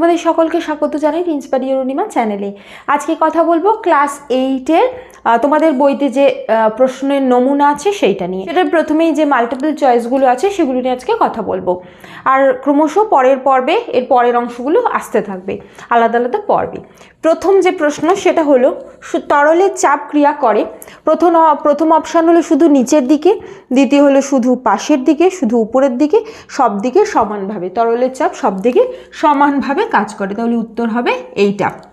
তোমাদের সকলকে স্বাগত জানাই ইন্সপায়ার ইউরোনিমা চ্যানেলে আজকে কথা বলব ক্লাস এইটের তোমাদের বইতে যে প্রশ্নের নমুনা আছে সেইটা নিয়ে। সেটার প্রথমেই যে মাল্টিপল চয়েসগুলো আছে সেগুলো নিয়ে আজকে কথা বলব। আর ক্রমশ পরের পর্বে এর পরের অংশগুলো আসতে থাকবে, আলাদা আলাদা পর্বে। প্রথম যে প্রশ্ন সেটা হলো, সু- তরলে চাপ ক্রিয়া করে। প্রথম প্রথম অপশান হলো শুধু নিচের দিকে, দ্বিতীয় হলো শুধু পাশের দিকে, শুধু উপরের দিকে, সব দিকে সমানভাবে। তরলের চাপ সব দিকে সমানভাবে কাজ করে। তাহলে উত্তর হবে এইটা।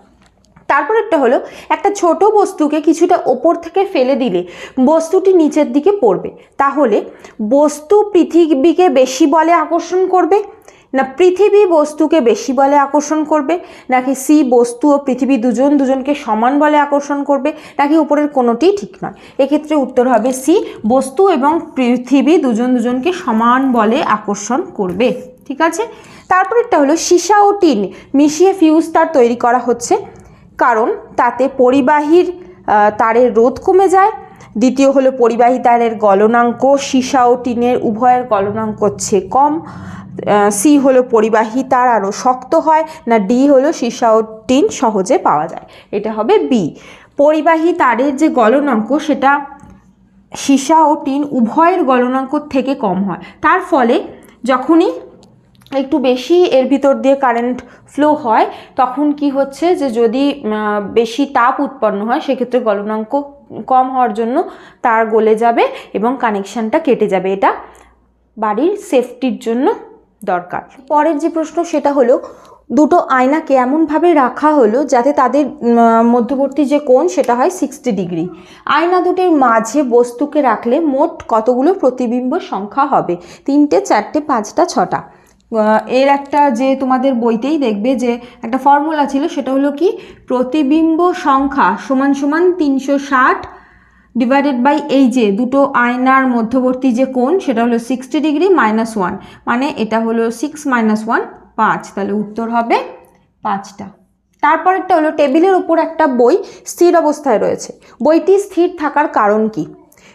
তারপরেরটা হলো, একটা ছোট বস্তুকে কিছুটা ওপর থেকে ফেলে দিলে বস্তুটি নিচের দিকে পড়বে। তাহলে বস্তু পৃথিবীকে বেশি বলে আকর্ষণ করবে? না পৃথিবী বস্তুকে বেশি বলে আকর্ষণ করবে? নাকি সি বস্তু ও পৃথিবী দুজন দুজনকে সমান বলে আকর্ষণ করবে? নাকি উপরের কোনোটিই ঠিক নয়? এক্ষেত্রে উত্তর হবে সি বস্তু এবং পৃথিবী দুজন দুজনকে সমান বলে আকর্ষণ করবে। ঠিক আছে? তারপরেরটা হলো, সীসা ও টিন মিশিয়ে ফিউজ তার তৈরি করা হচ্ছে। কারণ তাতে পরিবাহীর তারের রোধ কমে যায়। দ্বিতীয় হলো পরিবাহী তারের গলনাঙ্ক, সীসা ও টিনের উভয়ের গলনাঙ্ক হচ্ছে কম। সি হলো পরিবাহী তার আরও শক্ত হয়, না ডি হলো সীসা ও টিন সহজে পাওয়া যায়। এটা হবে বি। পরিবাহী তারের যে গলনাঙ্ক, সেটা সীসা ও টিন উভয়ের গলনাঙ্ক থেকে কম হয়। তার ফলে যখনই একটু বেশি এর ভিতর দিয়ে কারেন্ট ফ্লো হয়, তখন কি হচ্ছে যে যদি বেশি তাপ উৎপন্ন হয়, সেক্ষেত্রে গলনাঙ্ক কম হওয়ার জন্য তার গলে যাবে এবং কানেকশানটা কেটে যাবে। এটা বাড়ির সেফটির জন্য দরকার। পরের যে প্রশ্ন, সেটা হলো, দুটো আয়নাকে এমনভাবে রাখা হলো যাতে তাদের মধ্যবর্তী যে কোণ, সেটা হয় সিক্সটি ডিগ্রি আয়না দুটির মাঝে বস্তুকে রাখলে মোট কতগুলো প্রতিবিম্ব সংখ্যা হবে? তিনটে, চারটে, পাঁচটা, ছটা। এর একটা যে তোমাদের বইতেই দেখবে যে একটা ফর্মুলা ছিল, সেটা হলো কি? প্রতিবিম্ব সংখ্যা সমান সমান তিনশো ষাট ডিভাইডেড বাই এই যে দুটো আয়নার মধ্যবর্তী যে কোণ, সেটা হলো সিক্সটি ডিগ্রি মাইনাস ওয়ান মানে এটা হলো সিক্স মাইনাস ওয়ান পাঁচ। তাহলে উত্তর হবে পাঁচটা। তারপরেরটা হলো টেবিলের উপর একটা বই স্থির অবস্থায় রয়েছে। বইটি স্থির থাকার কারণ কি?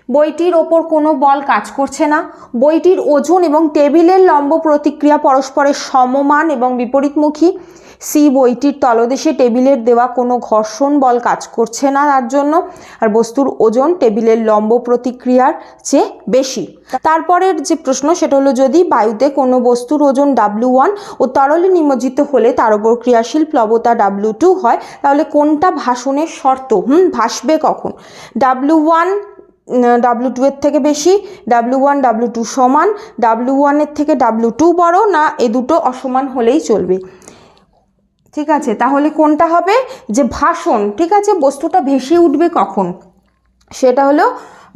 বইটির ওপর কোনো বল কাজ করছে না। বইটির ওজন এবং টেবিলের লম্ব প্রতিক্রিয়া পরস্পরের সমমান এবং বিপরীতমুখী। সি বইটির তলদেশে টেবিলের দেওয়া কোনো ঘর্ষণ বল কাজ করছে না তার জন্য। আর বস্তুর ওজন টেবিলের লম্ব প্রতিক্রিয়ার চেয়ে বেশি। তারপরের যে প্রশ্ন, সেটা হলো যদি বায়ুতে কোনো বস্তুর ওজন ডাব্লু ওয়ান ও তরলে নিমজ্জিত হলে তার ওপর ক্রিয়াশীল প্লবতা ডাব্লু টু হয়, তাহলে কোনটা ভাষণের শর্ত? হুম, ভাসবে কখন? ডাব্লু ওয়ান ডাব্লু টু এর থেকে বেশি ডাব্লু ওয়ান ডাব্লু টু সমান ডাব্লু ওয়ানের থেকে ডাব্লু টু বড়ো, না এ দুটো অসমান হলেই চলবে। ঠিক আছে, তাহলে কোনটা হবে? যে ভাষণ, ঠিক আছে, বস্তুটা ভেসে উঠবে কখন? সেটা হলো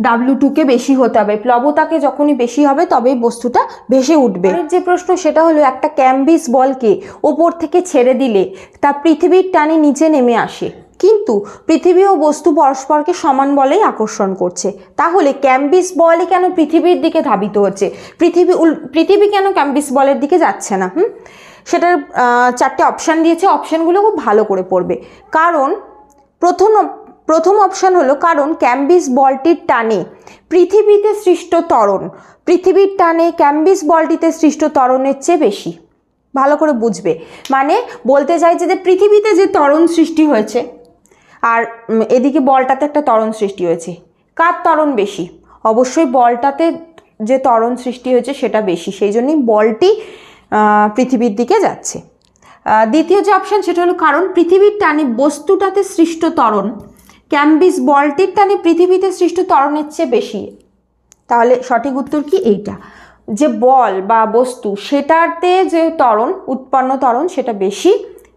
ডাব্লু টুকে বেশি হতে হবে। প্লবতাকে যখনই বেশি হবে, তবেই বস্তুটা ভেসে উঠবে। যে প্রশ্ন, সেটা হলো একটা ক্যাম্বিস বলকে ওপর থেকে ছেড়ে দিলে তা পৃথিবীর টানে নিচে নেমে আসে। কিন্তু পৃথিবী ও বস্তু পরস্পরকে সমান বলেই আকর্ষণ করছে। তাহলে ক্যাম্বিস বলই কেন পৃথিবীর দিকে ধাবিত হচ্ছে? পৃথিবী পৃথিবী কেন ক্যাম্বিস বলের দিকে যাচ্ছে না, হুম? সেটার চারটে অপশান দিয়েছে। অপশানগুলো খুব ভালো করে পড়বে। কারণ প্রথম প্রথম অপশান হলো কারণ ক্যাম্বিস বলটির টানে পৃথিবীতে সৃষ্ট ত্বরণ। পৃথিবীর টানে ক্যাম্বিস বলটিতে সৃষ্ট ত্বরণের চেয়ে বেশি। ভালো করে বুঝবে। মানে বলতে চাইছে যে পৃথিবীতে যে ত্বরণ সৃষ্টি হয়েছে, আর এদিকে বলটাতে একটা ত্বরণ সৃষ্টি হয়েছে। কার ত্বরণ বেশি? অবশ্যই বলটাতে যে ত্বরণ সৃষ্টি হয়েছে সেটা বেশি। সেই জন্যই বলটি পৃথিবীর দিকে যাচ্ছে। দ্বিতীয় যে অপশান সেটা হলো কারণ পৃথিবীর টানে বস্তুটাতে সৃষ্ট ত্বরণ ক্যাম্বিস বলটির টানে পৃথিবীতে সৃষ্ট তরণের চেয়ে বেশি। তাহলে সঠিক উত্তর কি? এইটা। যে বল বা বস্তু, সেটাতে যে ত্বরণ উৎপন্ন তরণ, সেটা বেশি,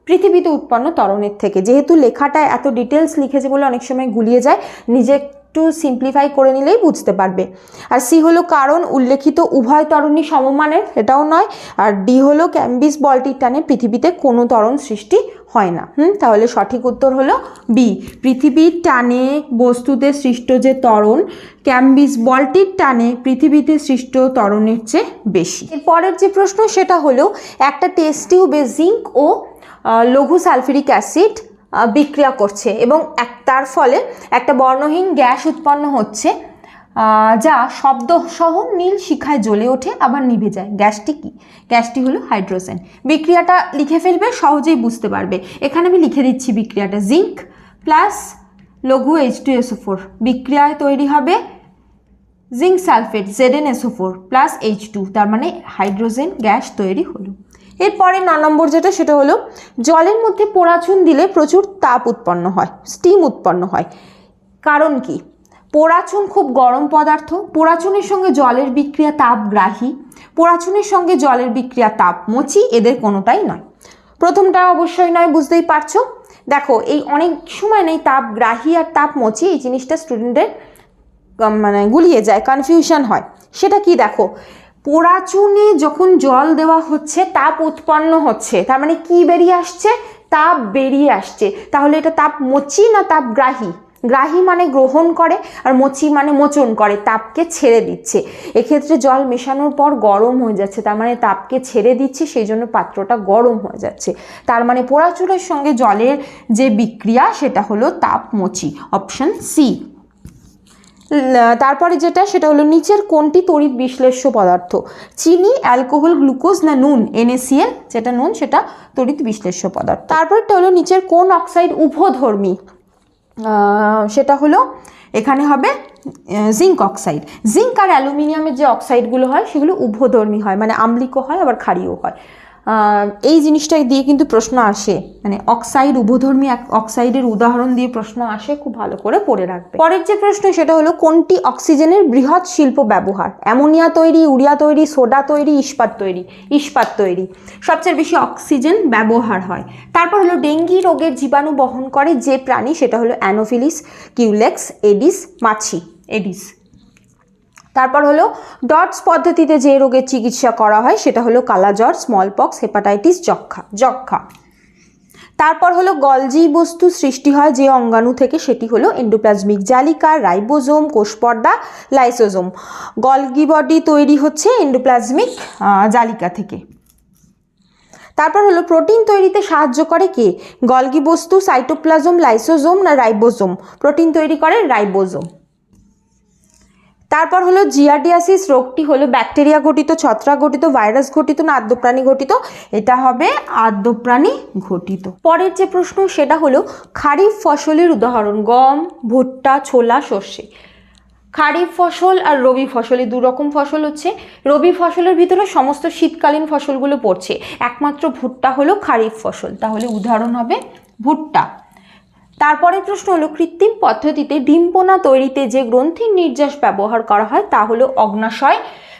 পৃথিবীতে উৎপন্ন তরণের থেকে। যেহেতু লেখাটা এত ডিটেলস লিখেছে বলে অনেক সময় গুলিয়ে যায় নিজে একটু সিম্পলিফাই করে নিলেই বুঝতে পারবে। আর সি হলো কারণ, উল্লেখিত উভয় তরণী সমমানের, এটাও নয়। আর ডি হলো ক্যাম্বিস বলটির টানে পৃথিবীতে কোনো তরণ সৃষ্টি হয় না। হুম, তাহলে সঠিক উত্তর হলো বি পৃথিবীর টানে বস্তুতে সৃষ্ট যে তরণ, ক্যাম্বিস বলটির টানে পৃথিবীতে সৃষ্ট তরণের চেয়ে বেশি। পরের যে প্রশ্ন, সেটা হলো, একটা টেস্ট টিউবে জিঙ্ক ও লঘু সালফিউরিক অ্যাসিড বিক্রিয়া করছে এবং এক তার ফলে একটা বর্ণহীন গ্যাস উৎপন্ন হচ্ছে যা শব্দ সহ নীল শিখায় জ্বলে ওঠে, আবার নিভে যায়। গ্যাসটি কি? গ্যাসটি হলো হাইড্রোজেন। বিক্রিয়াটা লিখে ফেলবে, সহজেই বুঝতে পারবে। এখানে আমি লিখে দিচ্ছি বিক্রিয়াটা জিঙ্ক প্লাস লঘু এইচ টু এসও ফোর বিক্রিয়ায় তৈরি হবে zinc sulphate Z N SO four plus H two তার মানে হাইড্রোজেন গ্যাস তৈরি হলো। এরপরে ন নম্বর যেটা, সেটা হলো জলের মধ্যে পোড়াচুন দিলে প্রচুর তাপ উৎপন্ন হয় স্টিম উৎপন্ন হয়। কারণ কি? পোড়াচুন খুব গরম পদার্থ, পোড়াচুনের সঙ্গে জলের বিক্রিয়া তাপগ্রাহী, পোড়াচুনের সঙ্গে জলের বিক্রিয়া তাপ তাপমোচী, এদের কোনোটাই নয়। প্রথমটা অবশ্যই নয়, বুঝতেই পারছ? দেখো, এই অনেক সময় নেই তাপগ্রাহী আর তাপ তাপমোচী, এই জিনিসটা স্টুডেন্টদের মানে গুলিয়ে যায় কনফিউশন হয়। সেটা কি দেখো? পোড়াচুনে যখন জল দেওয়া হচ্ছে, তাপ উৎপন্ন হচ্ছে, তার মানে কি বেরিয়ে আসছে? তাপ বেরিয়ে আসছে। তাহলে এটা তাপ মচি না তাপ গ্রাহী? গ্রাহী মানে গ্রহণ করে আর মচি মানে মোচন করে, তাপকে ছেড়ে দিচ্ছে। এক্ষেত্রে জল মেশানোর পর গরম হয়ে যাচ্ছে, তার মানে তাপকে ছেড়ে দিচ্ছে, সেই জন্য পাত্রটা গরম হয়ে যাচ্ছে। তার মানে পোড়াচুরের সঙ্গে জলের যে বিক্রিয়া, সেটা হলো তাপমোচি অপশন সি। তারপরে যেটা, সেটা হলো নিচের কোনটি তড়িৎ বিশ্লেষ্য পদার্থ? চিনি, অ্যালকোহল, গ্লুকোজ না নুন? এনএসিএল যেটা নুন, সেটা তড়িৎ বিশ্লেষ্য পদার্থ। তারপরটা হলো নিচের কোন অক্সাইড উভধর্মী? সেটা হলো এখানে হবে জিঙ্ক অক্সাইড। জিঙ্ক আর অ্যালুমিনিয়ামের যে অক্সাইডগুলো হয়, সেগুলো উভধর্মী হয় মানে আম্লিকও হয়, আবার ক্ষারীয় হয়। এই জিনিসটা দিয়ে কিন্তু প্রশ্ন আসে। মানে অক্সাইড উভধর্মী অক্সাইডের উদাহরণ দিয়ে প্রশ্ন আসে, খুব ভালো করে পড়ে রাখবে। পরের যে প্রশ্ন, সেটা হলো, কোনটি অক্সিজেনের বৃহৎ শিল্প ব্যবহার? অ্যামোনিয়া তৈরি, ইউরিয়া তৈরি, সোডা তৈরি, ইস্পাত তৈরি ইস্পাত তৈরি। সবচেয়ে বেশি অক্সিজেন ব্যবহার হয়। তারপর হলো, ডেঙ্গি রোগের জীবাণু বহন করে যে প্রাণী, সেটা হলো অ্যানোফিলিস, কিউলেক্স, এডিস, মাছি। এডিস। তারপর হলো ডটস পদ্ধতিতে যে রোগের চিকিৎসা করা হয় সেটা হলো কালাজ্বর স্মলপক্স হেপাটাইটিস যক্ষা যক্ষা তারপর হলো গলজি বস্তু সৃষ্টি হয় যে অঙ্গাণু থেকে, সেটি হলো এন্ডোপ্লাজমিক জালিকা, রাইবোজোম, কোষপর্দা, লাইসোজোম। গলগি বডি তৈরি হচ্ছে এন্ডোপ্লাজমিক জালিকা থেকে। তারপর হলো প্রোটিন তৈরিতে সাহায্য করে কে? গলগি বস্তু সাইটোপ্লাজম লাইসোজোম না রাইবোজোম? প্রোটিন তৈরি করে রাইবোজোম। তারপর হলো জিয়াডিয়াসিস রোগটি হলো ব্যাকটেরিয়া ঘটিত ছত্রাক ঘটিত ভাইরাস ঘটিত না আদ্যপ্রাণী ঘটিত এটা হবে আদ্যপ্রাণী ঘটিত পরের যে প্রশ্ন, সেটা হলো খারিফ ফসলের উদাহরণ, গম, ভুট্টা, ছোলা, সর্ষে। খারিফ ফসল আর রবি ফসল দু রকম ফসল হচ্ছে। রবি ফসলের ভিতরে সমস্ত শীতকালীন ফসলগুলো পড়ছে। একমাত্র ভুট্টা হলো খারিফ ফসল। তাহলে উদাহরণ হবে ভুট্টা। তারপরের প্রশ্ন হলো, কৃত্রিম পদ্ধতিতে ডিম্পনা তৈরিতে যে গ্রন্থির নির্যাস ব্যবহার করা হয় তা হলো অগ্নাশয়,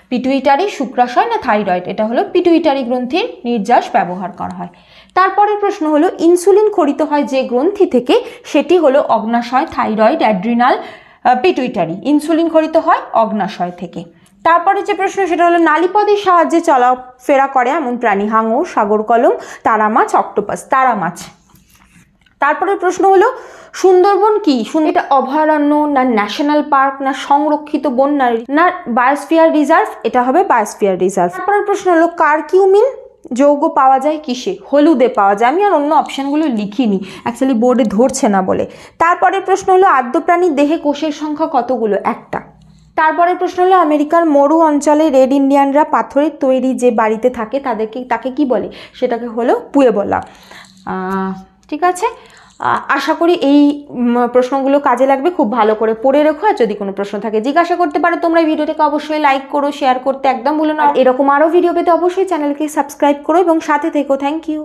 পিটুইটারি, শুক্রাশয় না থাইরয়েড? এটা হলো পিটুইটারি গ্রন্থির নির্যাস ব্যবহার করা হয়। তারপরের প্রশ্ন হলো, ইনসুলিন খরিত হয় যে গ্রন্থি থেকে? সেটি হলো অগ্নাশয়, থাইরয়েড, অ্যাড্রিনাল পিটুইটারি। ইনসুলিন খরিত হয় অগ্নাশয় থেকে। তারপরে যে প্রশ্ন, সেটা হলো, নালীপদের সাহায্যে চলাফেরা করে এমন প্রাণী? হাঙর, সাগর কলম তারা মাছ অক্টোপাস। তারা মাছ তারপরের প্রশ্ন হলো, সুন্দরবন কি? এটা অভয়ারণ্য না ন্যাশনাল পার্ক না সংরক্ষিত বন, না না বায়োস্ফিয়ার রিজার্ভ এটা হবে বায়োস্ফিয়ার রিজার্ভ তারপরের প্রশ্ন হলো কারকিউমিন যৌগ পাওয়া যায় কিসে? হলুদে পাওয়া যায়। আমি আর অন্য অপশানগুলো লিখিনি। অ্যাকচুয়ালি বোর্ডে ধরছে না বলে। তারপরের প্রশ্ন হলো আদ্য প্রাণীর দেহে কোষের সংখ্যা কতগুলো? একটা। তারপরের প্রশ্ন হলো, আমেরিকার মরু অঞ্চলে রেড ইন্ডিয়ানরা পাথরের তৈরি যে বাড়িতে থাকে, তাদেরকে তাকে কি বলে? সেটাকে হলো পুয়ে বলা ঠিক আছে? আশা করি এই প্রশ্নগুলো কাজে লাগবে, খুব ভালো করে পড়ে রেখো, আর যদি কোনো প্রশ্ন থাকে জিজ্ঞাসা করতে পারো, তোমরা এই ভিডিওটাকে অবশ্যই লাইক করো শেয়ার করতে একদম ভুলো না। এরকম আরও ভিডিও পেতে অবশ্যই চ্যানেলকে সাবস্ক্রাইব করো, এবং সাথে থেকো থ্যাংক ইউ